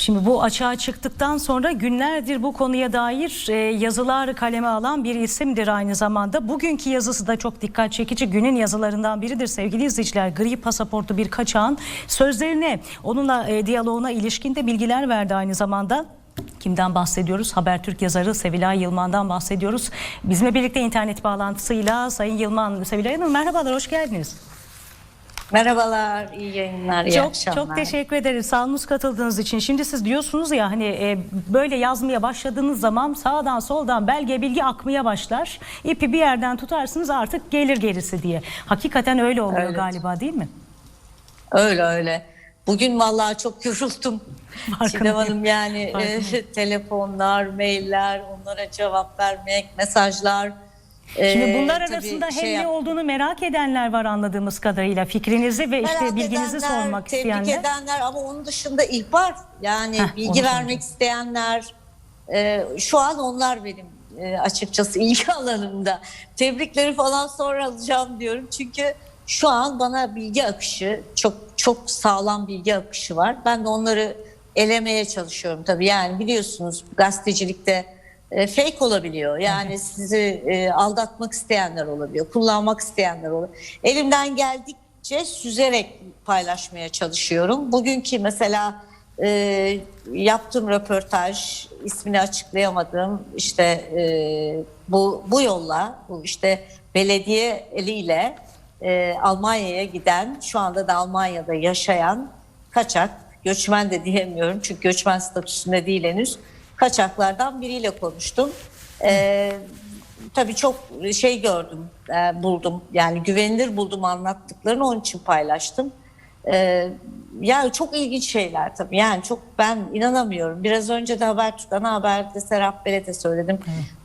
Şimdi bu açığa çıktıktan sonra günlerdir bu konuya dair e, yazılar kaleme alan bir isimdir aynı zamanda. Bugünkü yazısı da çok dikkat çekici. Günün yazılarından biridir sevgili izleyiciler. Gri pasaportu bir kaçağın sözlerine, onunla e, diyaloğuna ilişkin de bilgiler verdi aynı zamanda. Kimden bahsediyoruz? Habertürk yazarı Sevilay Yılman'dan bahsediyoruz. Bizimle birlikte internet bağlantısıyla Sayın Yılman, Sevilay Hanım merhabalar, hoş geldiniz. Merhabalar, iyi yayınlar, iyi Çok akşamlar. çok teşekkür ederiz. Sağ olunuz katıldığınız için. Şimdi siz diyorsunuz ya hani e, böyle yazmaya başladığınız zaman sağdan soldan belge bilgi akmaya başlar. İpi bir yerden tutarsınız artık gelir gerisi diye. Hakikaten öyle oluyor Evet. galiba değil mi? Öyle öyle. Bugün vallahi çok yoruldum. Çiğdem Hanım yani e, telefonlar, mailler, onlara cevap vermek, mesajlar. Şimdi E, bunlar tabii arasında hem şey ne yap- olduğunu merak edenler var anladığımız kadarıyla. Fikrinizi ve işte merak bilginizi edenler, sormak tebrik isteyenler. edenler ama onun dışında ihbar yani Heh, onu bilgi soracağım. vermek isteyenler e, şu an onlar benim e, açıkçası ilgi alanımda. Tebrikleri falan sonra alacağım diyorum çünkü şu an bana bilgi akışı çok çok sağlam bilgi akışı var. Ben de onları elemeye çalışıyorum tabii yani biliyorsunuz gazetecilikte fake olabiliyor. Yani sizi e, aldatmak isteyenler olabiliyor, kullanmak isteyenler olabiliyor. Elimden geldikçe süzerek paylaşmaya çalışıyorum. Bugünkü mesela e, yaptığım röportaj, ismini açıklayamadığım işte e, bu bu yolla, bu işte belediye eliyle e, Almanya'ya giden, şu anda da Almanya'da yaşayan kaçak, göçmen de diyemiyorum çünkü göçmen statüsünde değil henüz, kaçaklardan biriyle konuştum. E, tabii çok şey gördüm, e, buldum. Yani güvenilir buldum anlattıklarını onun için paylaştım. E, yani çok ilginç şeyler tabii. Yani çok ben inanamıyorum. Biraz önce de Habertürk ana haberde Serap Belet'e söyledim.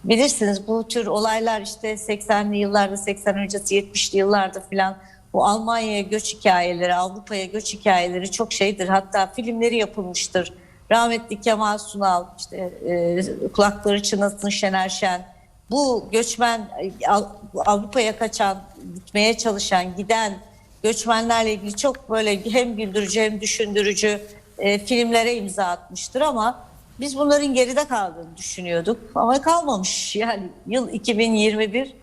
Bilirsiniz bu tür olaylar işte 80'li yıllarda, 80 öncesi 70'li yıllarda filan bu Almanya'ya göç hikayeleri, Avrupa'ya göç hikayeleri çok şeydir. Hatta filmleri yapılmıştır. Rahmetli Kemal Sunal, işte e, kulakları çınlasın Şener Şen. Bu göçmen e, Av- Avrupa'ya kaçan, gitmeye çalışan, giden göçmenlerle ilgili çok böyle hem güldürücü hem düşündürücü e, filmlere imza atmıştır ama biz bunların geride kaldığını düşünüyorduk ama kalmamış. Yani yıl 2021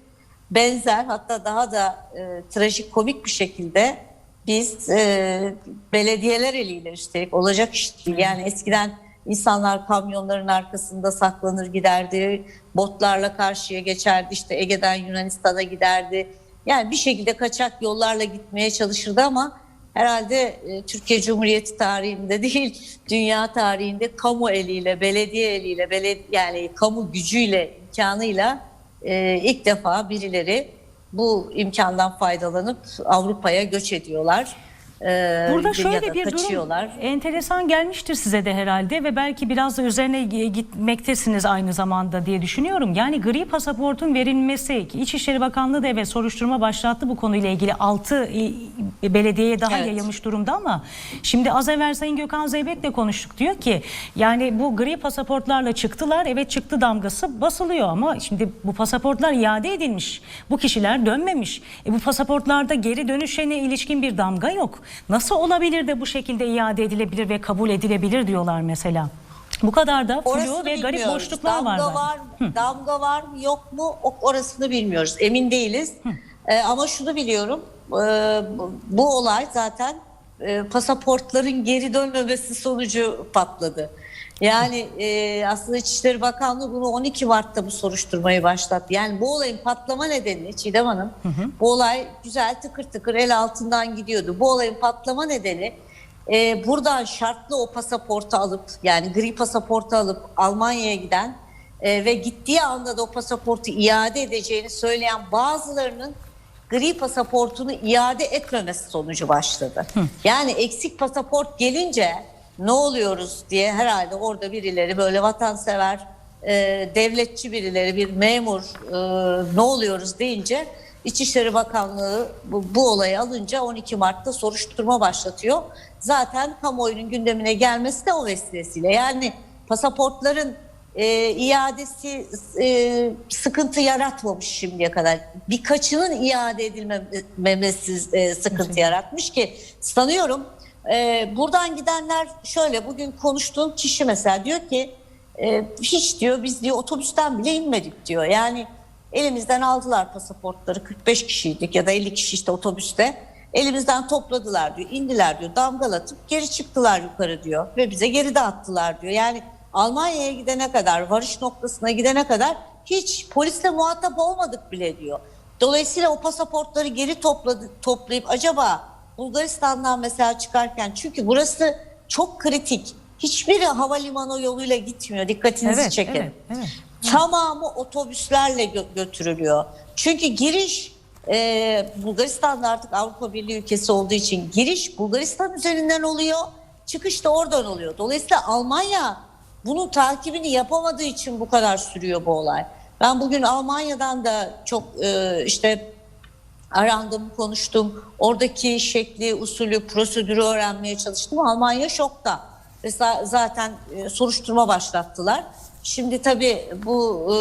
benzer hatta daha da e, trajik komik bir şekilde biz e, belediyeler eliyle üstelik olacak iş değil. Yani eskiden insanlar kamyonların arkasında saklanır giderdi, botlarla karşıya geçerdi, işte Ege'den Yunanistan'a giderdi. Yani bir şekilde kaçak yollarla gitmeye çalışırdı ama herhalde e, Türkiye Cumhuriyeti tarihinde değil, dünya tarihinde kamu eliyle, belediye eliyle, beledi yani kamu gücüyle, imkanıyla e, ilk defa birileri bu imkandan faydalanıp Avrupa'ya göç ediyorlar. E, Burada şöyle bir kaçıyorlar. durum enteresan gelmiştir size de herhalde ve belki biraz da üzerine gi- gitmektesiniz aynı zamanda diye düşünüyorum. Yani gri pasaportun verilmesi İçişleri Bakanlığı da evet soruşturma başlattı bu konuyla ilgili 6 belediyeye daha Evet. yayılmış durumda ama şimdi az evvel Sayın Gökhan Zeybek'le konuştuk diyor ki yani bu gri pasaportlarla çıktılar evet çıktı damgası basılıyor ama şimdi bu pasaportlar iade edilmiş. Bu kişiler dönmemiş. E bu pasaportlarda geri dönüşene ilişkin bir damga yok. Nasıl olabilir de bu şekilde iade edilebilir ve kabul edilebilir diyorlar mesela. Bu kadar da flu ve garip bilmiyoruz. boşluklar damga var. var damga var mı yok mu orasını bilmiyoruz. Emin değiliz. Ee, ama şunu biliyorum. Bu, bu olay zaten e, pasaportların geri dönmemesi sonucu patladı. Yani e, aslında İçişleri Bakanlığı bunu 12 Mart'ta bu soruşturmayı başlattı. Yani bu olayın patlama nedeni Çiğdem Hanım, bu olay güzel tıkır tıkır el altından gidiyordu. Bu olayın patlama nedeni e, buradan şartlı o pasaportu alıp yani gri pasaportu alıp Almanya'ya giden e, ve gittiği anda da o pasaportu iade edeceğini söyleyen bazılarının gri pasaportunu iade etmemesi sonucu başladı. Yani eksik pasaport gelince ne oluyoruz diye herhalde orada birileri böyle vatansever, e, devletçi birileri bir memur e, ne oluyoruz deyince İçişleri Bakanlığı bu, bu olayı alınca 12 Mart'ta soruşturma başlatıyor. Zaten kamuoyunun gündemine gelmesi de o vesilesiyle. Yani pasaportların e, iadesi e, sıkıntı yaratmamış şimdiye kadar. Birkaçının iade edilmemesi e, sıkıntı yaratmış ki sanıyorum e, buradan gidenler şöyle bugün konuştuğum kişi mesela diyor ki e, hiç diyor biz diyor otobüsten bile inmedik diyor. Yani elimizden aldılar pasaportları 45 kişiydik ya da 50 kişi işte otobüste. Elimizden topladılar diyor, indiler diyor, damgalatıp geri çıktılar yukarı diyor ve bize geri dağıttılar diyor. Yani Almanya'ya gidene kadar, varış noktasına gidene kadar hiç polisle muhatap olmadık bile diyor. Dolayısıyla o pasaportları geri topladı, toplayıp acaba Bulgaristan'dan mesela çıkarken çünkü burası çok kritik. Hiçbiri havalimanı yoluyla gitmiyor. Dikkatinizi Evet, çekerim. evet, evet. Tamamı otobüslerle gö- götürülüyor. Çünkü giriş e, Bulgaristan'da artık Avrupa Birliği ülkesi olduğu için giriş Bulgaristan üzerinden oluyor. Çıkış da oradan oluyor. Dolayısıyla Almanya bunun takibini yapamadığı için bu kadar sürüyor bu olay. Ben bugün Almanya'dan da çok e, işte arandım, konuştum. Oradaki şekli, usulü, prosedürü öğrenmeye çalıştım. Almanya şokta. Ve za- zaten e, soruşturma başlattılar. Şimdi tabii bu e,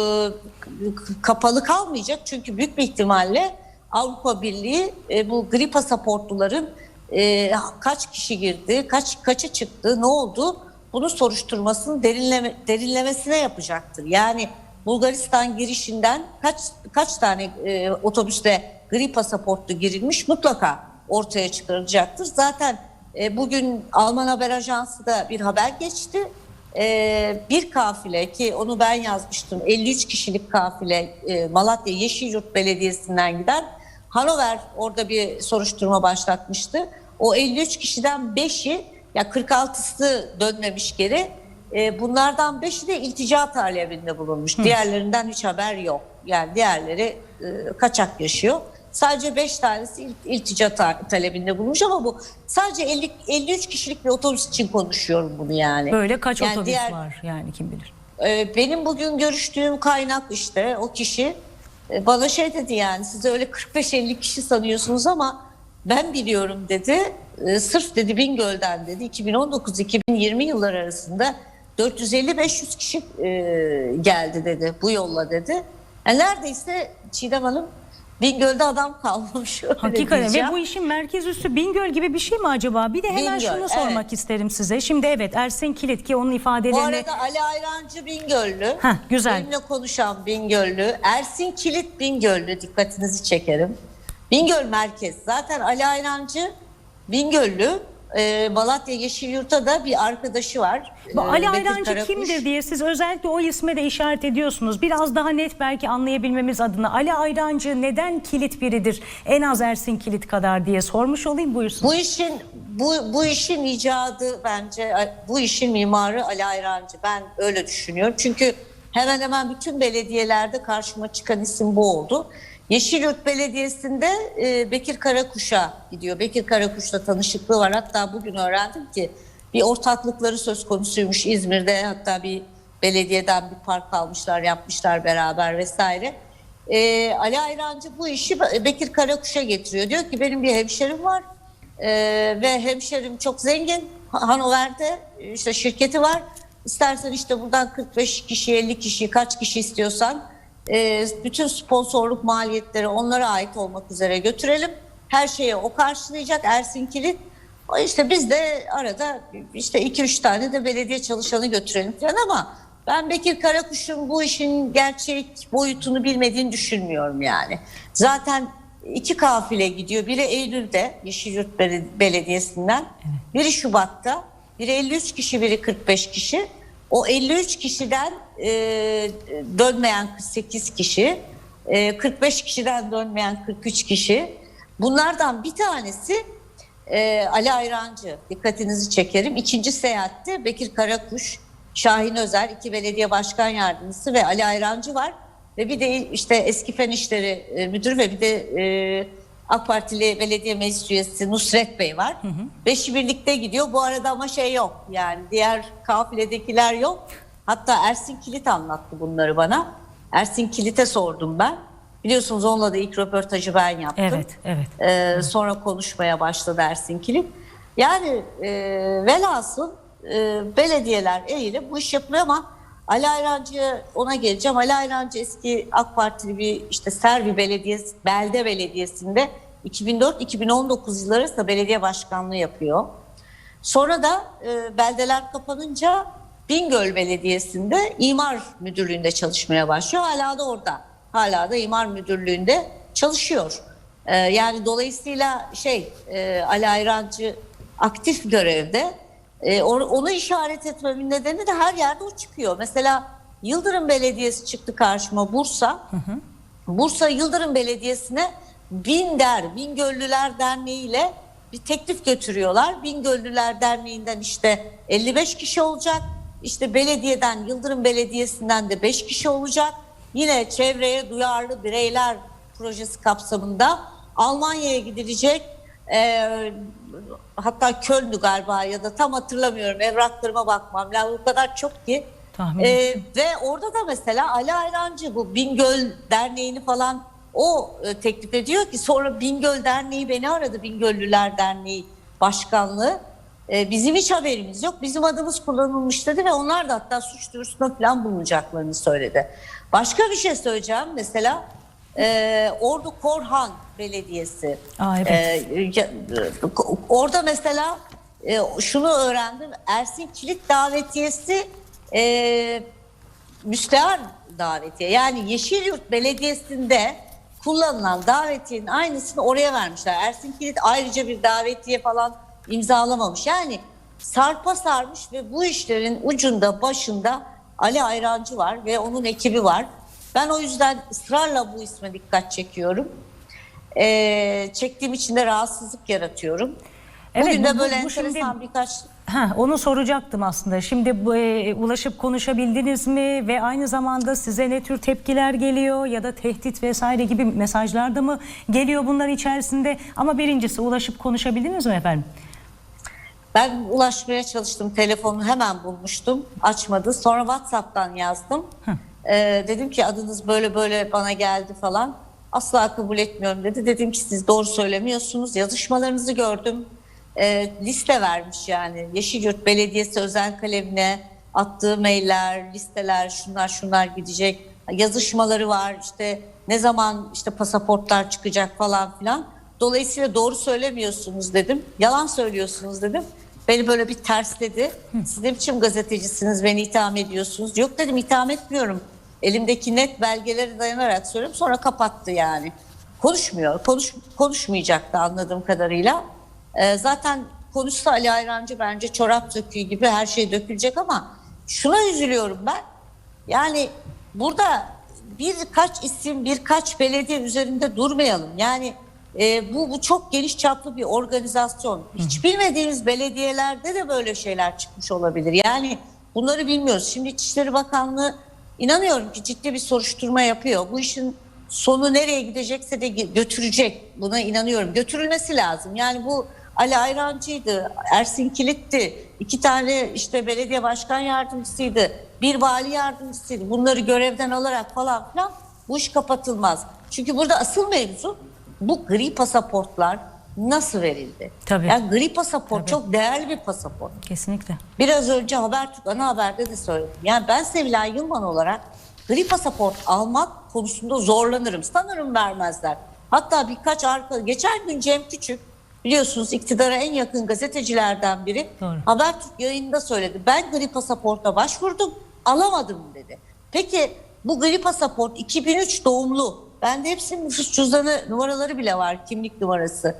kapalı kalmayacak. Çünkü büyük bir ihtimalle Avrupa Birliği e, bu gri pasaportluların e, kaç kişi girdi, kaç kaça çıktı, ne oldu? Bunu soruşturmasını derinleme, derinlemesine yapacaktır. Yani Bulgaristan girişinden kaç kaç tane e, otobüste gri pasaportlu girilmiş mutlaka ortaya çıkarılacaktır. Zaten e, bugün Alman haber ajansı da bir haber geçti. E, bir kafile ki onu ben yazmıştım 53 kişilik kafile e, Malatya Yeşilyurt Belediyesi'nden giden Hanover orada bir soruşturma başlatmıştı. O 53 kişiden 5'i ya 46'sı dönmemiş geri. E, bunlardan 5'i de iltica talebinde bulunmuş. Diğerlerinden hiç haber yok. Yani diğerleri e, kaçak yaşıyor. Sadece 5 tanesi il- iltica ta- talebinde bulunmuş ama bu sadece 50, 53 kişilik bir otobüs için konuşuyorum bunu yani. Böyle kaç Yani otobüs diğer- var yani kim bilir. ee, benim bugün görüştüğüm kaynak işte o kişi e, bana şey dedi yani siz öyle 45-50 kişi sanıyorsunuz ama ben biliyorum dedi. Sırf dedi Bingöl'den dedi 2019-2020 yıllar arasında 450-500 kişi e, geldi dedi bu yolla dedi. Yani neredeyse Çiğdem Hanım Bingöl'de adam kalmamış. Hakikaten ve bu işin merkez üssü Bingöl gibi bir şey mi acaba? Bir de hemen Bingöl, şunu sormak evet. isterim size. Şimdi evet Ersin Kilit ki onun Bu ifadelerini... arada Ali Ayrancı Bingöllü. Heh, güzel. Benimle konuşan Bingöllü. Ersin Kilit Bingöllü. Dikkatinizi çekerim. Bingöl merkez. Zaten Ali Ayrancı Bingöllü. E, Malatya Yeşilyurt'ta da bir arkadaşı var. Bu E, Ali Ayrancı Karakuş. kimdir diye siz özellikle o isme de işaret ediyorsunuz. Biraz daha net belki anlayabilmemiz adına. Ali Ayrancı neden kilit biridir? En az Ersin Kilit kadar diye sormuş olayım buyursun. Bu işin bu bu işin icadı bence bu işin mimarı Ali Ayrancı. Ben öyle düşünüyorum. Çünkü hemen hemen bütün belediyelerde karşıma çıkan isim bu oldu. Yeşilyurt Belediyesi'nde e, Bekir Karakuş'a gidiyor. Bekir Karakuş'la tanışıklığı var. Hatta bugün öğrendim ki bir ortaklıkları söz konusuymuş İzmir'de. Hatta bir belediyeden bir park almışlar, yapmışlar beraber vesaire. E, Ali Ayrancı bu işi Bekir Karakuş'a getiriyor. Diyor ki benim bir hemşerim var. Ee, ve hemşerim çok zengin. Hanover'de işte şirketi var. İstersen işte buradan 45 kişi, 50 kişi, kaç kişi istiyorsan e, bütün sponsorluk maliyetleri onlara ait olmak üzere götürelim. Her şeyi o karşılayacak Ersin Kilit. O işte biz de arada işte 2-3 tane de belediye çalışanı götürelim falan ama ben Bekir Karakuş'un bu işin gerçek boyutunu bilmediğini düşünmüyorum yani. Zaten iki kafile gidiyor. Biri Eylül'de Yeşilyurt Bele- Belediyesi'nden. Biri Şubat'ta. Biri 53 kişi, biri 45 kişi. O 53 kişiden e, dönmeyen 48 kişi, e, 45 kişiden dönmeyen 43 kişi. Bunlardan bir tanesi e, Ali Ayrancı. Dikkatinizi çekerim. İkinci seyahatte Bekir Karakuş, Şahin Özer, iki belediye başkan yardımcısı ve Ali Ayrancı var. Ve bir de işte eski fen işleri e, müdürü ve bir de e, AK Partili belediye meclis üyesi Nusret Bey var. Beşi birlikte gidiyor. Bu arada ama şey yok yani diğer kafiledekiler yok. Hatta Ersin Kilit anlattı bunları bana. Ersin Kilit'e sordum ben. Biliyorsunuz onunla da ilk röportajı ben yaptım. Evet, evet. Ee, sonra konuşmaya başladı Ersin Kilit. Yani e, velhasıl e, belediyeler eğilip bu iş yapılıyor ama Ali Ayrancı'ya ona geleceğim. Ali Ayrancı eski AK Partili bir işte Servi Belediyesi, Belde Belediyesi'nde 2004-2019 yılları arasında belediye başkanlığı yapıyor. Sonra da e, beldeler kapanınca Bingöl Belediyesi'nde imar müdürlüğünde çalışmaya başlıyor. Hala da orada. Hala da imar müdürlüğünde çalışıyor. E, yani dolayısıyla şey e, Ali Ayrancı aktif görevde. E, onu, onu işaret etmemin nedeni de her yerde o çıkıyor. Mesela Yıldırım Belediyesi çıktı karşıma Bursa. Bursa Yıldırım Belediyesi'ne Binder, Bingöllüler Derneği ile bir teklif götürüyorlar. Bingöllüler Derneği'nden işte 55 kişi olacak. İşte belediyeden, Yıldırım Belediyesi'nden de 5 kişi olacak. Yine çevreye duyarlı bireyler projesi kapsamında Almanya'ya gidilecek. Ee, hatta Köln'dü galiba ya da tam hatırlamıyorum. Evraklarıma bakmam lazım. O kadar çok ki. Tahmin Ee, ve orada da mesela Ali Ayrancı bu Bingöl Derneği'ni falan o e, teklif ediyor ki sonra Bingöl Derneği beni aradı Bingöllüler Derneği Başkanlığı. E, bizim hiç haberimiz yok. Bizim adımız kullanılmış dedi ve onlar da hatta suç duyurusunda falan bulunacaklarını söyledi. Başka bir şey söyleyeceğim. Mesela e, Ordu Korhan Belediyesi. Aa, evet. E, orada mesela e, şunu öğrendim. Ersin Kilit davetiyesi e, müstehar davetiye. Yani Yeşilyurt Belediyesi'nde kullanılan davetiyenin aynısını oraya vermişler. Ersin Kilit ayrıca bir davetiye falan imzalamamış. Yani sarpa sarmış ve bu işlerin ucunda başında Ali Ayrancı var ve onun ekibi var. Ben o yüzden ısrarla bu isme dikkat çekiyorum. Ee, çektiğim için de rahatsızlık yaratıyorum. Evet, Bugün bu- de bu- böyle bu şimdi- enteresan birkaç Ha, onu soracaktım aslında. Şimdi bu, e, ulaşıp konuşabildiniz mi ve aynı zamanda size ne tür tepkiler geliyor ya da tehdit vesaire gibi mesajlar da mı geliyor bunlar içerisinde? Ama birincisi ulaşıp konuşabildiniz mi efendim? Ben ulaşmaya çalıştım. Telefonu hemen bulmuştum. Açmadı. Sonra WhatsApp'tan yazdım. Ee, dedim ki adınız böyle böyle bana geldi falan. Asla kabul etmiyorum dedi. Dedim ki siz doğru söylemiyorsunuz. Yazışmalarınızı gördüm. Ee, liste vermiş yani. Yeşilyurt Belediyesi özel kalemine attığı mailler, listeler, şunlar şunlar gidecek. Yazışmaları var. İşte ne zaman işte pasaportlar çıkacak falan filan. Dolayısıyla doğru söylemiyorsunuz dedim. Yalan söylüyorsunuz dedim. Beni böyle bir tersledi. Siz ne biçim gazetecisiniz beni itham ediyorsunuz. Yok dedim itham etmiyorum. Elimdeki net belgelere dayanarak söylüyorum. Sonra kapattı yani. Konuşmuyor. Konuş, konuşmayacaktı anladığım kadarıyla. Ee, zaten konuşsa Ali Ayrancı bence çorap döküğü gibi her şey dökülecek ama şuna üzülüyorum ben. Yani burada birkaç isim, birkaç belediye üzerinde durmayalım. Yani e, bu, bu çok geniş çaplı bir organizasyon. Hiç bilmediğimiz belediyelerde de böyle şeyler çıkmış olabilir. Yani bunları bilmiyoruz. Şimdi İçişleri Bakanlığı inanıyorum ki ciddi bir soruşturma yapıyor. Bu işin sonu nereye gidecekse de götürecek. Buna inanıyorum. Götürülmesi lazım. Yani bu Ali Ayrancı'ydı, Ersin Kilit'ti, iki tane işte belediye başkan yardımcısıydı, bir vali yardımcısıydı. Bunları görevden alarak falan filan bu iş kapatılmaz. Çünkü burada asıl mevzu bu gri pasaportlar nasıl verildi? Tabii. Yani gri pasaport Tabii. çok değerli bir pasaport. Kesinlikle. Biraz önce Habertürk ana haberde de söyledim. Yani ben Sevilay Yılman olarak gri pasaport almak konusunda zorlanırım. Sanırım vermezler. Hatta birkaç arka geçen gün Cem Küçük biliyorsunuz iktidara en yakın gazetecilerden biri Doğru. Habertürk yayında söyledi. Ben gri pasaporta başvurdum alamadım dedi. Peki bu gri pasaport 2003 doğumlu. Bende hepsinin nüfus cüzdanı numaraları bile var kimlik numarası.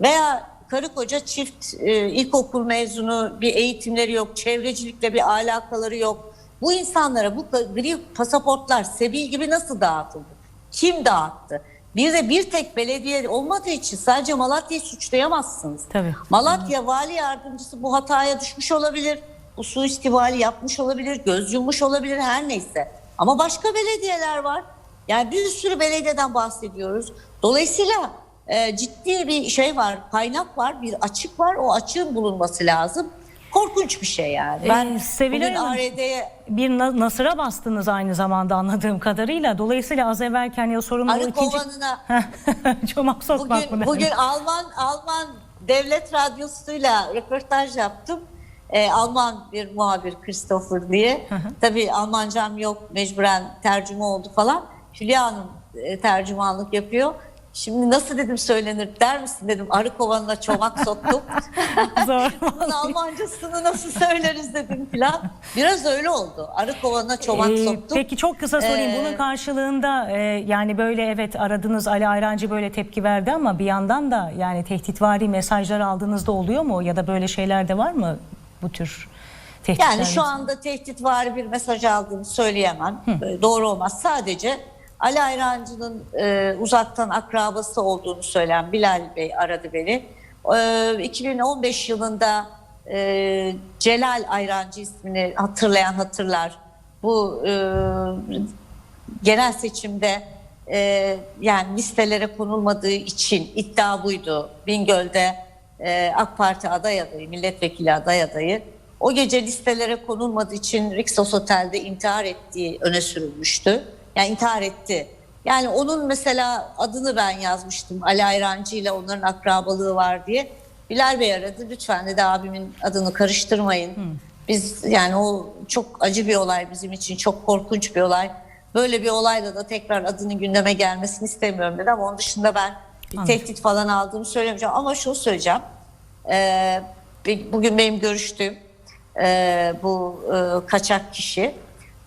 Veya karı koca çift e, ilkokul mezunu bir eğitimleri yok, çevrecilikle bir alakaları yok. Bu insanlara bu gri pasaportlar sebil gibi nasıl dağıtıldı? Kim dağıttı? Bir de bir tek belediye olmadığı için sadece Malatya'yı suçlayamazsınız. Tabii. Malatya vali yardımcısı bu hataya düşmüş olabilir. Bu suistimali yapmış olabilir, göz yummuş olabilir her neyse. Ama başka belediyeler var. Yani bir sürü belediyeden bahsediyoruz. Dolayısıyla e, ciddi bir şey var, kaynak var, bir açık var. O açığın bulunması lazım. Korkunç bir şey yani. Ben Ee, Sevilay bugün Hanım- ARD'ye Bir na- nasıra bastınız aynı zamanda anladığım kadarıyla. Dolayısıyla az evvelken ya sorunun o arı ikinci... kovanına Çomak sokmak Bugün, mı? bugün Alman Alman devlet radyosuyla röportaj yaptım. Ee, Alman bir muhabir Christopher diye. Tabii Almancam yok mecburen tercüme oldu falan. Hülya Hanım e, tercümanlık yapıyor. Şimdi nasıl dedim söylenir der misin dedim arı kovanına çomak soktum. Zor. Bunun Almancasını nasıl söyleriz dedim filan. Biraz öyle oldu. Arı kovanına çomak Ee, soktum. Peki çok kısa sorayım. Ee, Bunun karşılığında e, yani böyle evet aradınız Ali Ayrancı böyle tepki verdi ama bir yandan da yani tehditvari mesajlar aldığınızda oluyor mu? Ya da böyle şeyler de var mı bu tür tehditler? Yani şu anda tehditvari bir mesaj aldığını söyleyemem. Ee, Doğru olmaz. Sadece Ali Ayrancı'nın e, uzaktan akrabası olduğunu söyleyen Bilal Bey aradı beni. Ee, 2015 yılında e, Celal Ayrancı ismini hatırlayan hatırlar. Bu e, genel seçimde e, yani listelere konulmadığı için iddia buydu. Bingöl'de e, AK Parti aday adayı, milletvekili aday adayı. O gece listelere konulmadığı için Rixos Otel'de intihar ettiği öne sürülmüştü. Yani intihar etti. Yani onun mesela adını ben yazmıştım. Ali Ayrancı ile onların akrabalığı var diye. Bilal Bey aradı. Lütfen dedi abimin adını karıştırmayın. Biz yani o çok acı bir olay bizim için. Çok korkunç bir olay. Böyle bir olayla da tekrar adının gündeme gelmesini istemiyorum dedi ama onun dışında ben bir Anladım. tehdit falan aldığımı söylemeyeceğim. Ama şunu söyleyeceğim. Ee, bugün benim görüştüğüm e, bu e, kaçak kişi.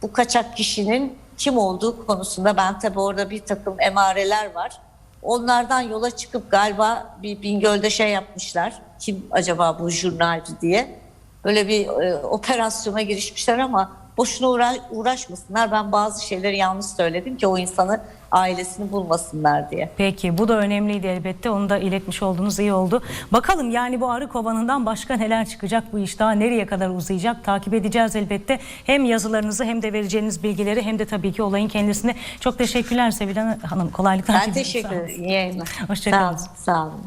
Bu kaçak kişinin kim olduğu konusunda ben tabii orada bir takım emareler var. Onlardan yola çıkıp galiba bir Bingöl'de şey yapmışlar. Kim acaba bu jurnalci diye. Böyle bir e, operasyona girişmişler ama boşuna uğra- uğraşmasınlar. Ben bazı şeyleri yanlış söyledim ki o insanı ailesini bulmasınlar diye. Peki bu da önemliydi elbette. Onu da iletmiş olduğunuz iyi oldu. Bakalım yani bu arı kovanından başka neler çıkacak bu iş daha nereye kadar uzayacak takip edeceğiz elbette. Hem yazılarınızı hem de vereceğiniz bilgileri hem de tabii ki olayın kendisine. Çok teşekkürler Sevilhan Hanım. Kolaylıklar Ben teşekkür ederim. İyi yayınlar. Hoşça Sağ olun. Sağ olun. Sağ olun.